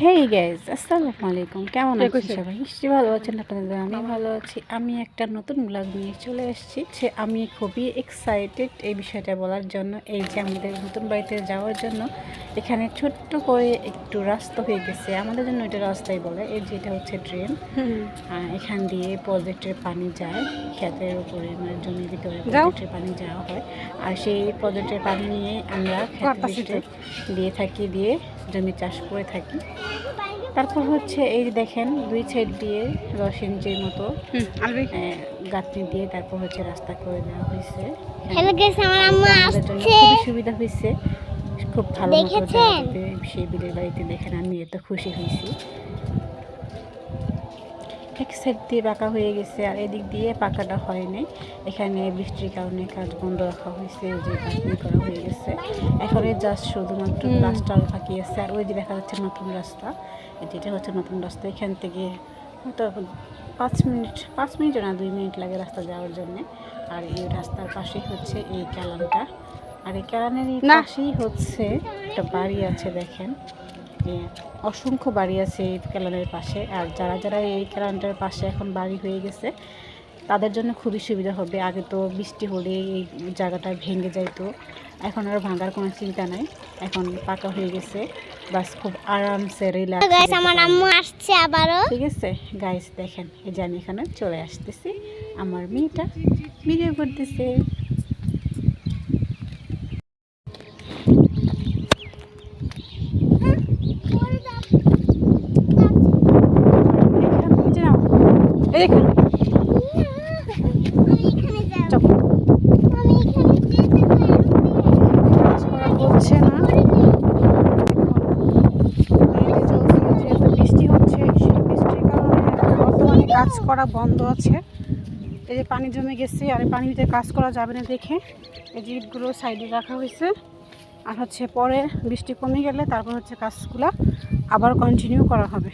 Hey guys আসসালামু আলাইকুম কেমন আছেন। সবাই? নিশ্চয়ই ভালো আছেন আপনাদের আমি ভালো আছি। আমি একটা নতুন ব্লগ নিয়ে চলে এসেছি সে আমি খুবই এক্সাইটেড এই বিষয়টা বলার জন্য এই যে আমাদের নতুন বাড়িতে যাওয়ার জন্য। এখানে ছোট্ট করে একটু রাস্তা হয়ে গেছে। আমাদের জন্য এটা রাস্তাই বলে এই যেটা হচ্ছে ট্রেন এখান দিয়ে প্রজেক্টের পানি যায় ক্ষেতের উপরে মানে জমির ভিতরে। প্রজেক্টের পানি যাওয়া হয়। আর সেই প্রজেক্টের পানি নিয়ে আমরা ক্ষেত দিয়ে থাকি দিয়ে জমি চাষ করে থাকি। তারপর হচ্ছে এই যে দেখেন দুই সাইড দিয়ে রসিঞ্চির মতো আহ, গাঁথনি দিয়ে তারপর হচ্ছে রাস্তা করে দেওয়া হয়েছে। খুবই সুবিধা হয়েছে। খুব ভালো মতো সেই বিলের বাড়িতে দেখেন আমি এত খুশি হয়েছি। এক সাইড দিয়ে পাকা হয়ে গেছে আর এদিক দিয়ে পাকাটা হয়নি। এখানে বৃষ্টির কারণে কাজ বন্ধ রাখা হয়েছে এই যে গাঁথনি করা হয়ে গেছে। এখন জাস্ট শুধুমাত্র। প্লাস্টার বাকি আছে আর ওই যে দেখা যাচ্ছে নতুন রাস্তা এই যেটা হচ্ছে নতুন রাস্তা। এখান থেকে হয়তো পাঁচ মিনিট পাঁচ মিনিট না দুই মিনিট লাগে রাস্তা যাওয়ার জন্য। আর এই রাস্তার পাশেই হচ্ছে এই ক্যালানটা। আর এই ক্যালানের এই পাশেই হচ্ছে একটা বাড়ি আছে দেখেন। অসংখ্য বাড়ি আছে এই ক্যালানের পাশে। আর যারা যারা এই ক্যালানটার পাশে এখন বাড়ি হয়ে গেছে তাদের জন্য খুবই সুবিধা হবে। আগে তো বৃষ্টি হলে এই জায়গাটা ভেঙে যাইতো। এখন আর ভাঙার কোনো চিন্তা নাই। এখন পাকা হয়ে গেছে। বাস খুব আরামসে রিল্যাক্স গাইস আমার আম্মু আসছে আবারও। ঠিক আছে? গাইস দেখেন এই যে আমি এখানে চলে আসতেছি। আমার মেয়েটা ভিডিও করতেছে। এখানে নিচে নাও। এই এখানে আমি এখানে যাব চাপ। আমি এখানে যেতে কাজ করা হচ্ছে না। যেহেতু বৃষ্টি হচ্ছে বৃষ্টির কারণে কাজ করা বন্ধ আছে। এই যে পানি জমে গেছে, আর এই পানিতে কাজ করা যাবে না দেখে এই যে ইটগুলো সাইডে রাখা হয়েছে। আর হচ্ছে পরে বৃষ্টি কমে গেলে তারপর হচ্ছে কাজগুলো আবার কন্টিনিউ করা হবে।